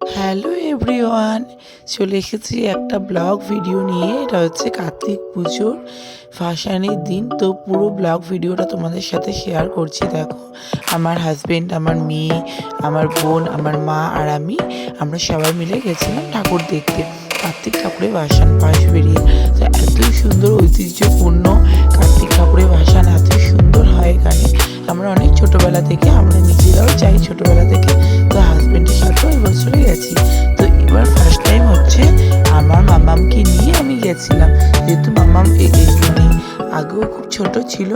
Hello everyone, চলে এসেছি একটা ব্লগ ভিডিও নিয়ে। এটা হচ্ছে কার্তিক পুজোর ফাঁসানির দিন। তো পুরো ব্লগ ভিডিওটা তোমাদের সাথে শেয়ার করছি, দেখো। আমার হাজবেন্ড আমার মেয়ে, আমার বোন, আমার মা আর আমি, আমরা সবাই মিলে গেছিলাম ঠাকুর দেখতে। কার্তিক ঠাকুরের ভাসান পাশ বেরিয়ে, তো এতই সুন্দর ঐতিহ্যপূর্ণ কার্তিক ঠাকুরের ভাসান, এত সুন্দর হয় এখানে। আমরা অনেক ছোটবেলা থেকে, আমরা নিজেরাও চাই ছোটবেলা থেকে গেছি। তো এবার ফার্স্ট টাইম হচ্ছে আমার মামামকে নিয়ে আমি গেছিলাম। যেহেতু মামাম মানে আগেও খুব ছোট ছিল।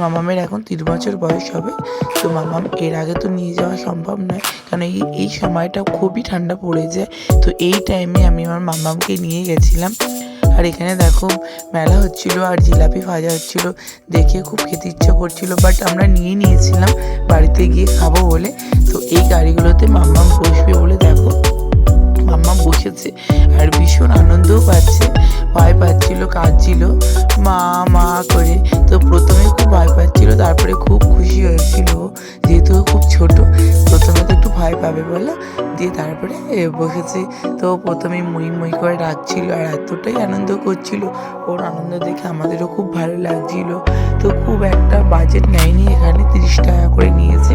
মামামের এখন তিন বছর বয়স হবে। তো মামাম এর আগে তো নিয়ে যাওয়া সম্ভব নয়। কারণ এই এই সময়টা খুবই ঠান্ডা পড়ে যায়। তো এই টাইমে আমি আমার মামামকে নিয়ে গেছিলাম। আর এখানে দেখো মেলা হচ্ছিল আর জিলাপি ভাজা হচ্ছিল। দেখে খুব খেতে ইচ্ছে করছিল বাট আমরা নিয়ে নিয়েছিলাম বাড়িতে গিয়ে খাব বলে। তো এই গাড়িগুলোতে মাম্মাম বসবে বলে দেখো। মাম্মা বসেছে আর ভীষণ আনন্দও পাচ্ছে, ভয় পাচ্ছিল, কাঁদছিল। মা মা করে। তো প্রথমে খুব ভয় পাচ্ছিল, তারপরে খুব খুশি হয়েছিল যেহেতু খুব ছোট, প্রথমে তো একটু ভয় পাবে বলে? দিয়ে তারপরে বসেছে। তো প্রথমে মই মই করে ডাকছিল আর এতটাই আনন্দ করছিল। ওর আনন্দ দেখে আমাদেরও খুব ভালো লাগছিল। তো খুব একটা বাজেট নেয়নি এখানে তিরিশ টাকা করে নিয়েছে।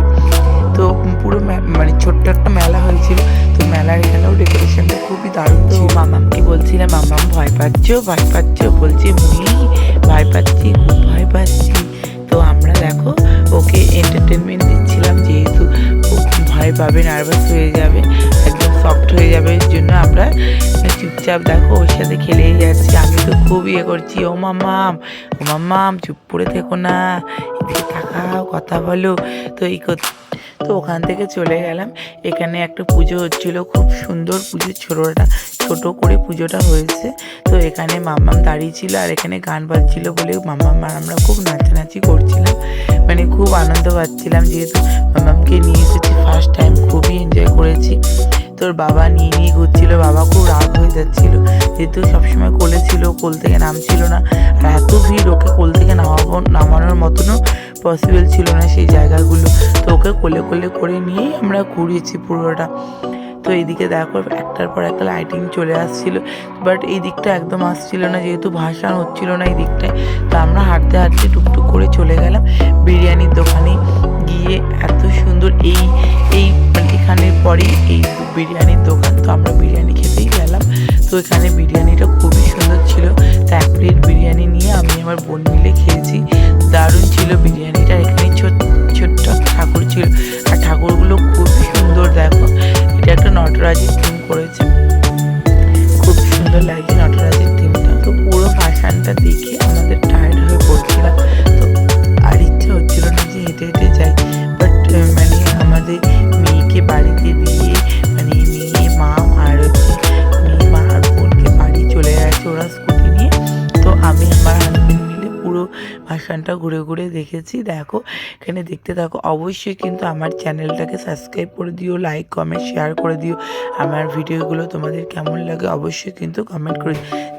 তো পুরো মানে ছোট্ট একটা মেলা হয়েছিল। তো মেলার এখানেও ডেকোরেশনটা খুবই দারুণ ছিল। মামামকে বলছিলাম মামাম ভয় পাচ্ছ? ভয় পাচ্ছ? বলছে মুই ভয় পাচ্ছি খুব ভয় পাচ্ছি। তো আমরা দেখো ওকে এন্টারটেনমেন্ট খুব ভয় পাবে নার্ভাস হয়ে যাবে, একদম সফট হয়ে যাবে, এর জন্য আমরা চুপচাপ দেখো, ওর সাথে খেলেই যাচ্ছি। আমি তো খুব ইয়ে করছি, ও মামাম ও মামাম চুপ করে থেকো না তাকাও, কথা বলো। তো এই তো ওখান থেকে চলে গেলাম। এখানে একটা পুজো হচ্ছিল, খুব সুন্দর পুজো, ছোটোটা, ছোট করে পুজোটা হয়েছে। তো এখানে মাম্মাম দাঁড়িয়ে ছিল, আর এখানে গান বাজছিল বলে মাম্মাম আর আমরা খুব নাচানাচি করছিলাম। মানে খুব আনন্দ পাচ্ছিলাম, যেহেতু মাম্মামকে নিয়ে এসেছি ফার্স্ট তোর বাবা নিয়ে নিয়ে ঘুরছিল, বাবা খুব রাগ হয়ে যাচ্ছিল। যেহেতু সবসময় কোলে ছিল, কোল থেকে নামছিল না। আর এত ভিড়, ওকে কোল থেকে নামাবো, নামানোর মতনও পসিবল ছিল না সেই জায়গাগুলো। তো ওকে কোলে কোলে করে নিয়েই আমরা ঘুরিয়েছি পুরোটা। তো এইদিকে দেখো, একটার পর একটা লাইটিং চলে আসছিল। বাট এই দিকটা একদম আসছিল না, যেহেতু ভাসান হচ্ছিল না এই দিকটায়। তো আমরা হাঁটতে হাঁটতে টুকটুক করে চলে গেলাম। বিরিয়ানির দোকানে গিয়ে এত সুন্দর এই এই পরেই এই বিরিয়ানির দোকান, তো আমরা বিরিয়ানি খেতেই গেলাম। তো এখানে বিরিয়ানিটা খুবই সুন্দর ছিল। তো এক প্লেট বিরিয়ানি নিয়ে আমি আমার বোন মিলে খেয়েছি। দারুণ ছিল বিরিয়ানিটা এখানে ছোট্ট ছোট্ট ঠাকুর ছিল। আর ঠাকুরগুলো খুবই সুন্দর, দেখো। এটা একটা নটরাজের থিম করেছে। ভাসানটা ঘুরে ঘুরে দেখেছি, দেখো, এখানে দেখতে থাকো। অবশ্যই কিন্তু আমার চ্যানেলটাকে সাবস্ক্রাইব করে দিও লাইক কমেন্ট শেয়ার করে দিও। আমার ভিডিওগুলো তোমাদের কেমন লাগে অবশ্যই কিন্তু কমেন্ট করে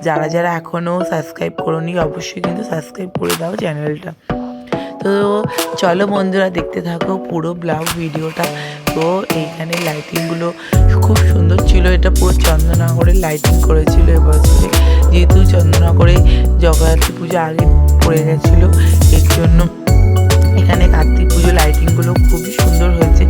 যারা যারা এখনও সাবস্ক্রাইব করোনি, অবশ্যই কিন্তু সাবস্ক্রাইব করে দাও চ্যানেলটা। তো চলো বন্ধুরা, দেখতে থাকো পুরো ব্লগ ভিডিওটা। তো এইখানে লাইটিংগুলো খুব সুন্দর ছিল। এটা পুরো চন্দননগরের লাইটিং করেছিল এবছরে যেহেতু চন্দননগরে জগদ্ধাত্রী পুজো আগে পড়ে গেছিল এর জন্য এখানে কার্তিক পুজো লাইটিংগুলো খুবই সুন্দর হয়েছে।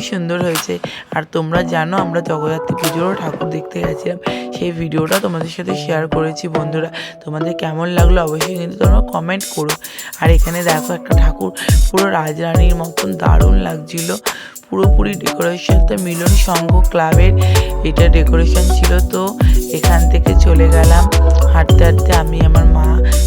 খুবই সুন্দর হয়েছে। আর তোমরা জানো, আমরা জগদ্ধাত্রী পুজোরও ঠাকুর দেখতে গেছিলাম। সেই ভিডিওটা তোমাদের সাথে শেয়ার করেছি বন্ধুরা। তোমাদের কেমন লাগল অবশ্যই কিন্তু তোমরা কমেন্ট করো। আর এখানে দেখো একটা ঠাকুর, পুরো রাজরানীর মতন দারুণ লাগছিল। পুরোপুরি ডেকোরেশনটা মিলন সংঘ ক্লাবের এটা ডেকোরেশন ছিল। তো এখান থেকে চলে গেলাম। হাঁটতে হাঁটতে আমি, আমার মা,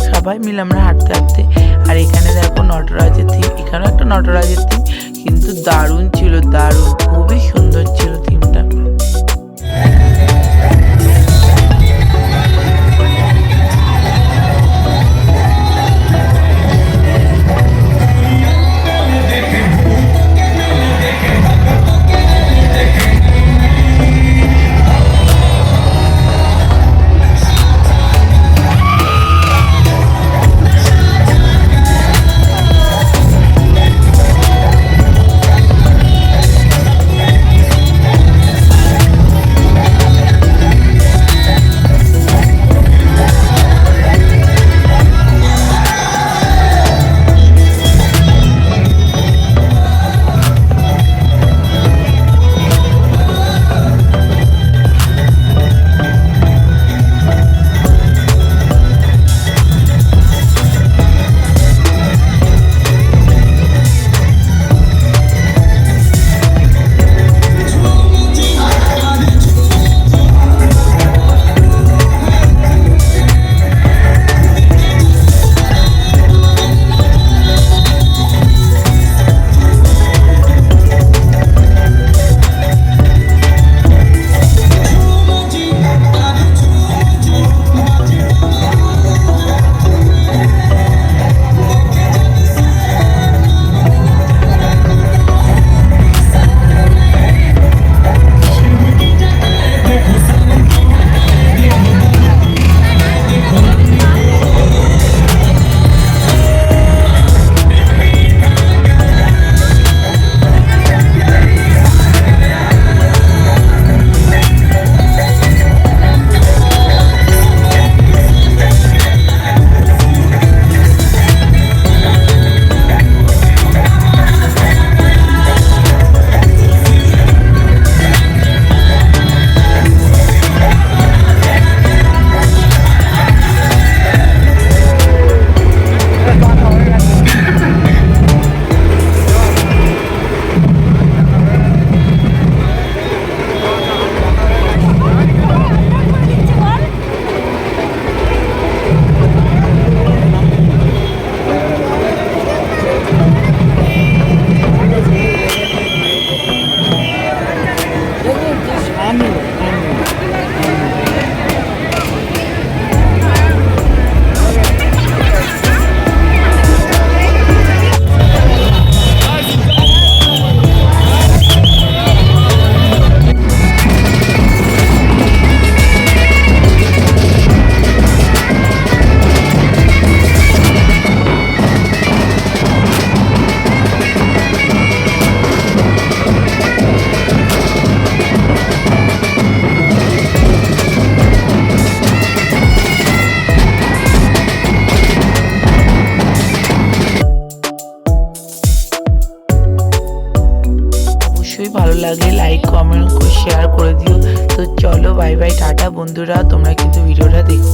সবাই মিলে আমরা হাঁটতে হাঁটতে। আর এখানে দেখো নটরাজের থিম এখানেও একটা নটরাজের থিম কিন্তু দারুণ ছিল দারুণ। খুবই সুন্দর ছিল থিমটা লাগলে লাইক কমেন্ট শেয়ার করে দিও। তো চলো বাই বাই টাটা বন্ধুরা, তোমরা কিন্তু ভিডিওটা দেখো।